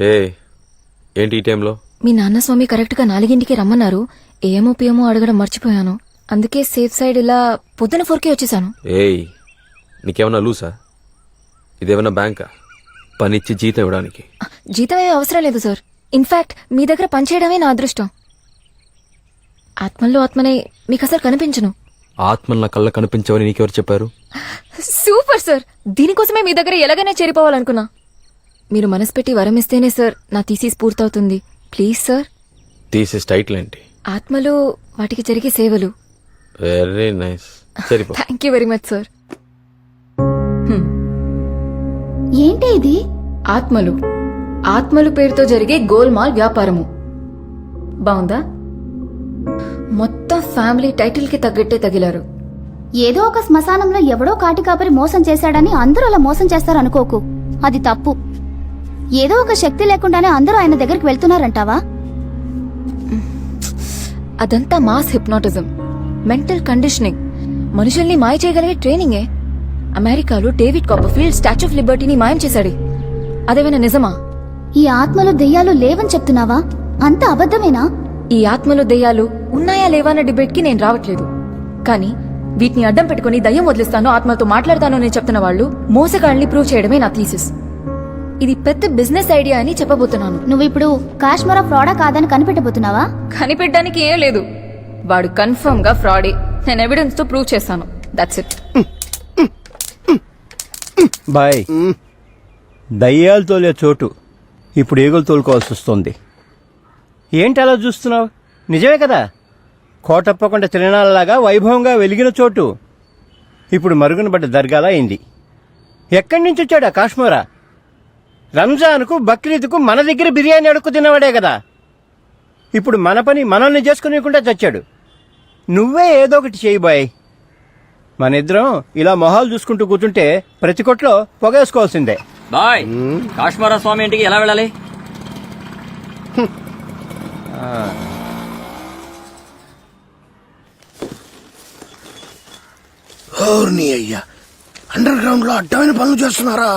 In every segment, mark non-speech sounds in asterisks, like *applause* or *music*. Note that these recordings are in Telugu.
ఏ ఏంటి ఈ టైంలో? మీ నాన్న స్వామి కరెక్ట్గా నాలుగింటికి రమ్మన్నారు. ఏమో పియమో అడగడం మర్చిపోయాను. అందుకే సేఫ్ సైడ్ ఇలా పొద్దున ఫోర్కే వచ్చేసాను. ఏయ్ నీకేమన్నా లూసా? ఇదేమన్నా బ్యాంకా? పనిచ్చి జీతం ఇవ్వడానికి. జీతం ఏమీ అవసరం లేదు సార్. ఇన్ఫాక్ట్ మీ దగ్గర పనిచేయడమే నా అదృష్టం. ఆత్మల్లో ఆత్మనే మీకు అసలు కనిపించను. ఆత్మలు నా కళ్ళ కనిపించవని నీకెవరు చెప్పారు? Super sir. దీనికోసమే మీ దగ్గర ఎలాగైనా చేరిపోవాలనుకున్నా. మీరు మనసు పెట్టి వరం ఇస్తేనే సార్ నా థీసీస్ పూర్తవుతుంది. Please sir. తీసే టైటిల్ ఏంటి? ఆత్మలు వాటికి జరిగే సేవలు. Very nice. సరిపో thank you very much sir. ఏంటి ఇది? ఆత్మలు. ఆత్మలు పేరుతో జరిగే గోల్మాల్ వ్యాపారము. బాగుందా మొత్తం ఫ్యామిలీ టైటిల్కి తగ్గట్టే తగిలారు. ఏదో ఒక శ్మశానంలో ఎవడో కాటి కాపరి మోసం చేశాడని అందరూ అలా మోసం చేస్తారనుకోకు. అది తప్పు. ఏదో ఒక శక్తి లేకుండానే అందరూ ఆయన దగ్గరికి వెళ్తున్నారంటావా? అదంతా మాస్ హిప్నాటిజం. మెంటల్ కండిషనింగ్ మనుషుల్ని మాయ చేయగలిగే ట్రైనింగే. అమెరికాలో డేవిడ్ కాపర్ఫీల్డ్ స్టాచ్యూ ఆఫ్ లిబర్టీని మాయం చేశాడు. అదేమైనా నిజమా? ఈ ఆత్మలు దెయ్యాలు లేవని చెప్తున్నావా? అంత అబద్ధమేనా? ఈ ఆత్మలు దెయ్యాలు ఉన్నాయా లేవా అన్న డిబేట్కి నేను రావట్లేదు. కానీ వీటిని అడ్డం పెట్టుకుని దయ్యం వదిలిస్తాను ఆత్మలతో మాట్లాడతాను అని చెప్తున్న వాళ్ళు మోసగాళ్ళని ప్రూవ్ చేయడమే నా థీసిస్. ఇది పెద్ద బిజినెస్ ఐడియా అని చెప్పబోతున్నాను. నువ్విప్పుడు కాశ్మీరా ఫ్రాడా కాదని కనిపెట్టబోతున్నావా? కనిపెట్టడానికి ఏం లేదు. వాడు కన్ఫర్మ్గా ఫ్రాడే. నేను ఎవిడెన్స్తో ప్రూవ్ చేస్తాను దట్స్ ఇట్ బాయ్. దయ్యాలు తోలే చోటు. ఇప్పుడు ఏగులు తోలుకోవాల్సి వస్తుంది. ఏంటి అలా చూస్తున్నావు? నిజమే కదా? కోటప్పకొండ తిరణాలలాగా వైభవంగా వెలిగిన చోటు. ఇప్పుడు మరుగున పడ్డ దర్గాలా అయింది. ఎక్కడి నుంచి వచ్చాడు ఆ కాశ్మీరా? రంజాన్కు బక్రీద్కు మన దగ్గర బిర్యానీ అడుక్కు తిన్నవాడే కదా. ఇప్పుడు మన పని మనల్ని చేసుకునేకుండా చచ్చాడు. నువ్వే ఏదో ఒకటి చేయి బాయ్. మన ఇద్దరం ఇలా మొహాలు చూసుకుంటూ కూర్చుంటే ప్రతి కొట్లో పొగేసుకోవాల్సిందే. బాయ్. కాశ్మీర స్వామి ఇంటికి ఎలా వెళ్ళాలి? అయ్యా అండర్ గ్రౌండ్లో అడ్డమైన పనులు చేస్తున్నారా?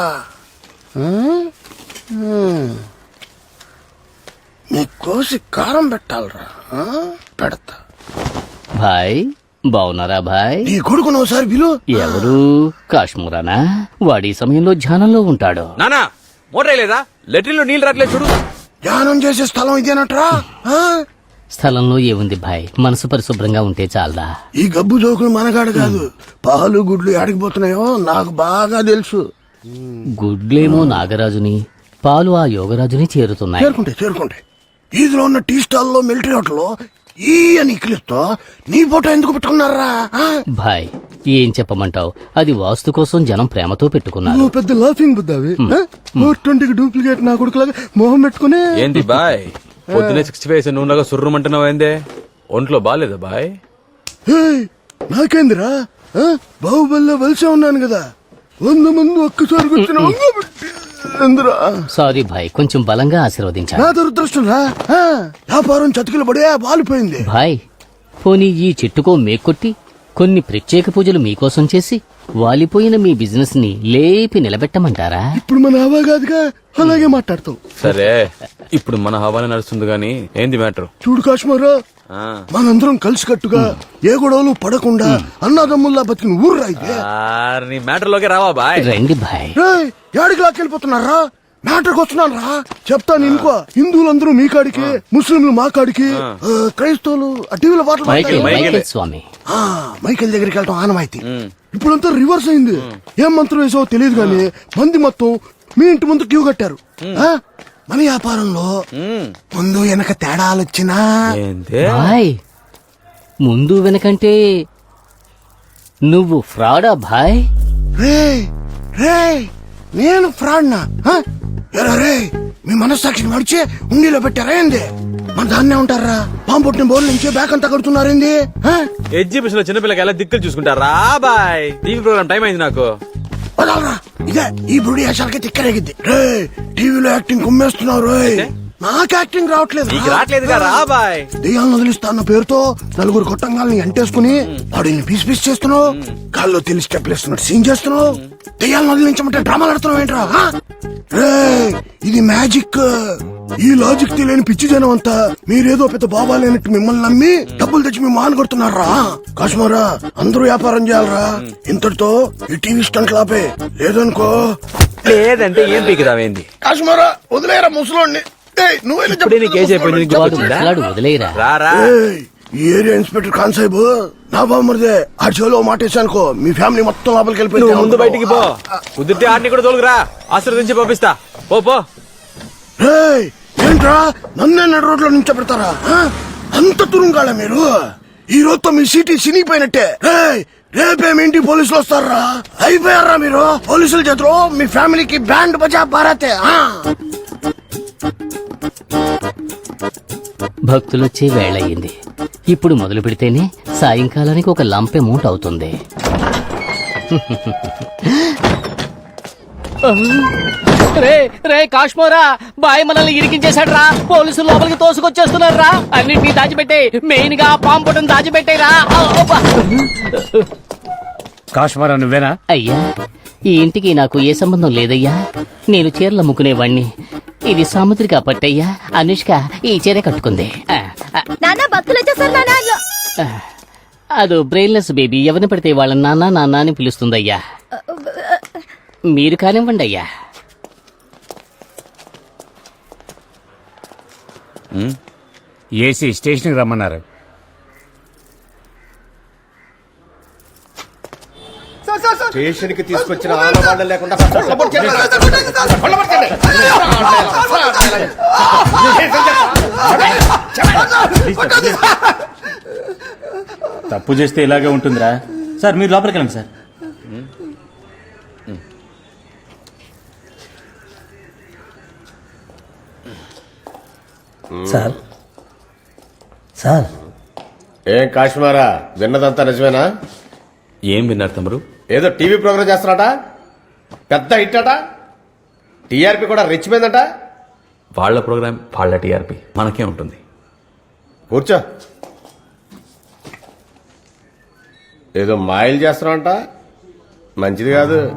మీ కోసి కారం పెట్టాలరా ఆ? పెడతా. భాయ్ బావున్నారా భాయ్? నీ కొడుకును ఒకసారి పిలు. ఎవరు? కాశ్మీరానా? వాడి సమయంలో ధ్యానంలో ఉంటాడు. నానా మోటార్ లేదా? లెట్రిన్లో నీళ్ళు రాట్లేదు చూడు. ధ్యానం చేసే స్థలం ఇదేనట్రా ఆ? స్థలంలో ఏముంది భాయ్? మనసు పరిశుభ్రంగా ఉంటే చాలదా? ఈ గబ్బు జోకులు మనగాడు కాదు. పాలు గుడ్లు ఎడకిపోతున్నాయో నాకు బాగా తెలుసు. గుడ్లేమో నాగరాజుని పాలు ఆ యోగరాజుని చేరుతున్నాయి. చేరుకుంటే చేరుకుంటే. ఈదులో ఉన్న టీ స్టాల్లో మిలిటరీ హోటల్లో ఈ అని ఇక్కిలిస్తో నీ ఫోటో ఎందుకు పెట్టుకున్నారా? ఆ? భాయ్ ఏం చెప్పమంటావు? అది వాస్తు కోసం జనం ప్రేమతో పెట్టుకున్నారు. నువ్వు పెద్ద లాఫింగ్ బుద్ధావి ఫోర్ ట్వంటీకి డూప్లికేట్ నా కొడుకులాగా మొహం పెట్టుకుని ఏంది బాయ్? *laughs* పొద్దునే సిక్స్టీ ఫైవ్ నువ్వులాగా సుర్రమంటున్నావు ఏందే? ఒంట్లో బాగాలేదా బాయ్? ఏయ్, నాకేందిరా? ఆ? బాహుబలిలో వలసే ఉన్నాను కదా. వంద మంది ఒక్కసారి సారీ భాయ్ కొంచెం బలంగా ఆశీర్వదించాను నా దురదృష్టం రా. ఆ, వ్యాపారం చతికిల పడే వాలిపోయింది. భాయ్ పోనీ ఈ చెట్టుకో మేకొట్టి కొన్ని ప్రత్యేక పూజలు మీకోసం చేసి వాలిపోయిన మీ బిజినెస్ని లేపి నిలబెట్టమంటారా? ఇప్పుడు మన హవా కాదుగా అలాగే మాట్లాడతాం. సరే ఇప్పుడు మన హవానే నడుస్తుంది గానీ ఏంది మ్యాటర్? చూడు కాశ్మీరా మనందరం కలిసి కట్టుగా ఏ గొడవలు పడకుండా అన్నదమ్ముల్లా బతికిన ఊర్రా ఇది. నీ మ్యాటర్లోకి రావా బాయ్? రండి రేయ్, యాడికి లాక్కెళ్ళిపోతున్నారా? మ్యాటర్కి వస్తున్నాను రా చెప్తాను ఇంకో హిందువులందరూ మీ కాడికి ముస్లింలు మా కాడికి ఆ, క్రైస్తవులు ఆ టీవీలో పాటలు మైకేల్ పాడతారు. మైకేల్ స్వామి. ఆ, మైకేల్ దగ్గరికి వెళ్ళటం ఆనవాయితీ. ఇప్పుడంతా రివర్స్ అయింది. ఏం మంత్రం వేసావో తెలియదు కానీ మంది మొత్తం మీ ఇంటి ముందు క్యూ కట్టారు. ఆ, మన వ్యాపారంలో ముందు వెనక తేడాలు వచ్చినా భాయ్ ముందు వెనకంటే నువ్వు ఫ్రాడా భాయ్ రే రే నేను ఫ్రాడ్నా? రే మీ మనస్సాక్షిని మడిచి ఉండిలో పెట్టారా ఏంది? మన దాన్నే ఉంటారా? పాము పుట్టిన బోర్లు నుంచి బ్యాక్ అంతా కడుతున్నారేంది? ఎగ్జిబిషన్లో చిన్నపిల్లకి ఎలా దిక్కులు చూసుకుంటారా? బాయ్. టీవీ ప్రోగ్రామ్ టైం అయింది నాకు. వదలరా ఇదే ఈ బుడి వేషాలకి తిక్కరేగిద్ది రే టీవీలో యాక్టింగ్ కుమ్మేస్తున్నావు రోయ్. నాకు యాక్టింగ్ రావట్లేదు. నీకు రావట్లేదుగా రా బాయ్. దెయ్యాలను వదిలిస్తా అన్న పేరుతో నలుగురు కొట్టంగాల్ని ఎంటేసుకుని వాడిని పీస్ పీస్ చేస్తున్నావు. గాల్లో తెలిసి స్టెప్లు వేస్తున్నట్టు సీన్ చేస్తున్నావు దెయ్యాలను వదిలించమంటే డ్రామాలు ఆడుతున్నావు ఏంట్రా ఆ? రేయ్, ఇది మ్యాజిక్ ఈ లాజిక్ తెలియని పిచ్చి జనం అంతా మీరేదో పెద్ద బాబా లేనట్టు మిమ్మల్ని నమ్మి డబ్బులు తెచ్చి మీ మాన్ కొడుతున్నారా? కాశ్మీరా అందరూ వ్యాపారం చేయాలరా. ఇంతటితో ఈ టీవీ స్టంట్ లాపే. లేదనుకో. లేదంటే ఏం పీకిరావేంది కాశ్మీరా వదిలేరా ముసలోడిని. ఇప్పుడే నీకు ఏజ్ అయిపోయింది నీకు ఈ ఏరియా ఇన్స్పెక్టర్ ఖాన్ సాహిబ్ నా బామ్మరిదే ఆ చెవిలో మాట వేసానుకో. మీ ఫ్యామిలీ మొత్తం లోపలికి వెళ్ళిపోయి నువ్వు ముందు బయటికి పో. కుదిరితే ఆడిని కూడా తోలుకురా. ఆశీర్వదించి పంపిస్తా. పో పో. ఏయ్, ఏంట్రా? నన్నే నడు రోడ్లో నుంచోబెడతారా? ఆ? అంత తురుంగాల మీరు? ఈ రోజుతో మీ సిటీ సినిగిపోయినట్టే. ఏయ్, రేపే మీ ఇంటికి పోలీసులు వస్తారా? అయిపోయారా మీరు? పోలీసుల చేతిలో మీ ఫ్యామిలీకి బ్యాండ్ బజా భారతే భక్తులొచ్చే వేళయింది. ఇప్పుడు మొదలు పెడితేనే సాయంకాలానికి ఒక లంప్ అమౌంట్ అవుతుంది. రే రే కాశ్మోరా బాయ్ మనల్ని ఇరికించేశాడు రా పోలీసులు లోపలికి తోసుకొచ్చేస్తున్నారు రా అన్నింటినీ దాచిపెట్టే మెయిన్గా పాంపటం దాచిపెట్టేరా. కాశ్మీరా నువ్వేనా? అయ్యా ఈ ఇంటికి నాకు ఏ సంబంధం లేదయ్యా? నేను చీరలు అమ్ముకునేవాణ్ణి. ఇది సాముద్రిక పట్టయ్యా. అనుష్క ఈ చీర కట్టుకుంది. నాన్న భక్తులు వచ్చేసారు. అదో బ్రెయిన్లెస్ బేబీ ఎవరిని పడితే వాళ్ళ నాన్న నాన్న అని పిలుస్తుందయ్యా. మీరు కానివ్వండి అయ్యా. ఏసీ స్టేషన్కి రమ్మన్నారు. స్టేషన్కి తీసుకొచ్చిన ఆనవాళ్ళు లేకుండా తప్పు చేస్తే ఇలాగే ఉంటుందిరా సార్ మీరు లోపలికి వెళ్ళండి సార్ సార్ సార్ ఏం కాశ్మీరా విన్నదంతా నిజమేనా ఏం విన్నారు తమరు ఏదో టీవీ ప్రోగ్రామ్ చేస్తున్నాట పెద్ద హిట్ అట టీఆర్పీ కూడా రెచ్చిపోయిందట వాళ్ళ ప్రోగ్రామ్ వాళ్ళ టీఆర్పీ. మనకే ఉంటుంది. కూర్చో. ఏదో మాయలు చేస్తున్నావంట మంచిది కాదు.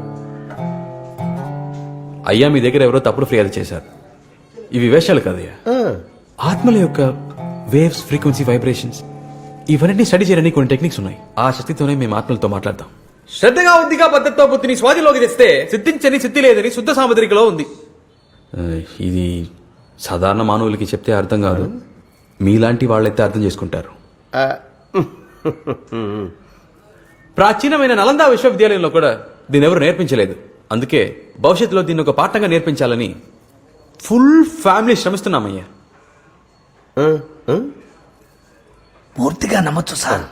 అయ్యా మీ దగ్గర ఎవరో తప్పుడు ఫిర్యాదు చేశారు. ఇవి వేషాలు కదయ్యా. ఆత్మల యొక్క వేవ్స్ ఫ్రీక్వెన్సీ వైబ్రేషన్స్ ఇవన్నీ స్టడీ చేయడానికి కొన్ని టెక్నిక్స్ ఉన్నాయి. ఆ శక్తితోనే మేము ఆత్మలతో మాట్లాడతాం. శ్రద్ధగా ఉద్దిగా పద్ధతితో బుద్ధిని స్వాధిలోకి తెస్తే సిద్ధించని సిద్ధి లేదని శుద్ధ సాముద్రికలో ఉంది. ఇది సాధారణ మానవులకి చెప్తే అర్థం కాదు. మీలాంటి వాళ్ళైతే అర్థం చేసుకుంటారు. ఆ, ప్రాచీనమైన నలంద విశ్వవిద్యాలయంలో కూడా దీన్ని ఎవరు నేర్పించలేదు. అందుకే భవిష్యత్తులో దీన్ని ఒక పాఠంగా నేర్పించాలని ఫుల్ ఫ్యామిలీ శ్రమిస్తున్నామయ్యా. పూర్తిగా నమ్మొచ్చు సార్.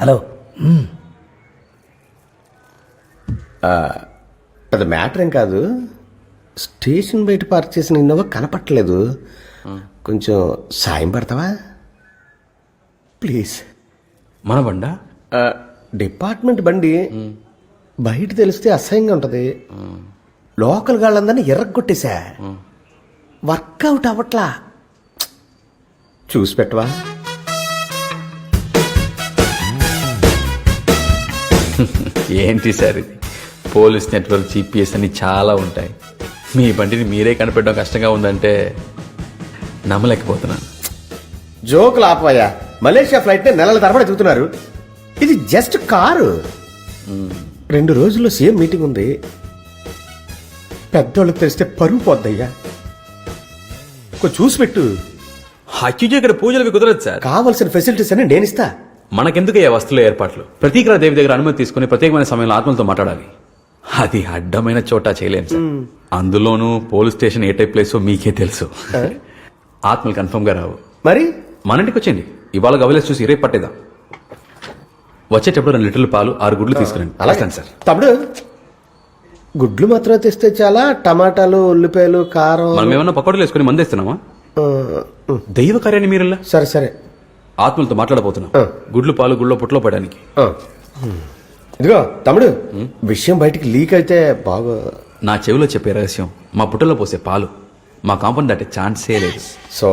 హలో. పెద్ద మ్యాటర్ ఏం కాదు. స్టేషన్ బయట పార్క్ చేసిన ఇన్నోవా కనపట్టలేదు. కొంచెం సాయం పడతావా? ప్లీజ్. మన బండా? డిపార్ట్మెంట్ బండి బయట తెలిస్తే అసహ్యంగా ఉంటది. లోకల్ గాళ్ళందరినీ ఎర్రగొట్టేశా. వర్కౌట్ అవ్వట్లా. చూసి పెట్టవా? ఏంటి సార్ ఇది? పోలీస్ నెట్వర్క్ జీపీఎస్ అని చాలా ఉంటాయి. మీ బండిని మీరే కనిపెట్టడం కష్టంగా ఉందంటే నమ్మలేకపోతున్నాను. జోకులు ఆపవయ్యా. మలేషియా ఫ్లైట్ నెలల తరబడి తిరుగుతున్నారు. ఇది జస్ట్ కారు. రెండు రోజుల్లో సీఎం మీటింగ్ ఉంది. పెద్దోళ్ళకి తెలిస్తే పరుగు పోద్దయ్యా. కొంచెం చూసి పెట్టు. అక్యూజ్ ఇక్కడ పూజలు కుదరదు సార్. కావలసిన ఫెసిలిటీస్ అన్ని నేను ఇస్తా మనకెందుకు ఈ వస్తువుల ఏర్పాట్లు? ప్రతీకర దేవి దగ్గర అనుమతి తీసుకుని ప్రత్యేకమైన సమయంలో ఆత్మలతో మాట్లాడాలి. అది అడ్డమైన చోట చేయలేం సార్. అందులోనూ పోలీస్ స్టేషన్ ఏ టైప్ ప్లేసో మీకే తెలుసు. ఆత్మలు కన్ఫర్మ్గా రావు. మరి? మన ఇంటికి వచ్చేయండి. ఇవాళ గవలేసి చూసి రేపు పట్టేద్దాం. వచ్చేటప్పుడు రెండు లీటర్ల పాలు ఆరు గుడ్లు తీసుకురండి. అలాగే. సార్. తమ్ముడు గుడ్లు మాత్రం తెస్తే చాలా టమాటాలు ఉల్లిపాయలు కారం. మనం ఏమన్నా పకోడీలు వేసుకుని మందేస్తున్నామా? దైవ కార్యాన్ని మీరల్లా? సరే సరే. ఆత్మలతో మాట్లాడబోతున్నాం. గుడ్లు పాలు గుళ్ళో పుట్లో పడడానికి. ఇదిగో తమ్ముడు విషయం బయటికి లీక్ అయితే బాగా నా చెవిలో చెప్పే రహస్యం మా పుట్టలో పోసే పాలు. మా కాంపౌండ్ దాటే ఛాన్సే లేదు. సో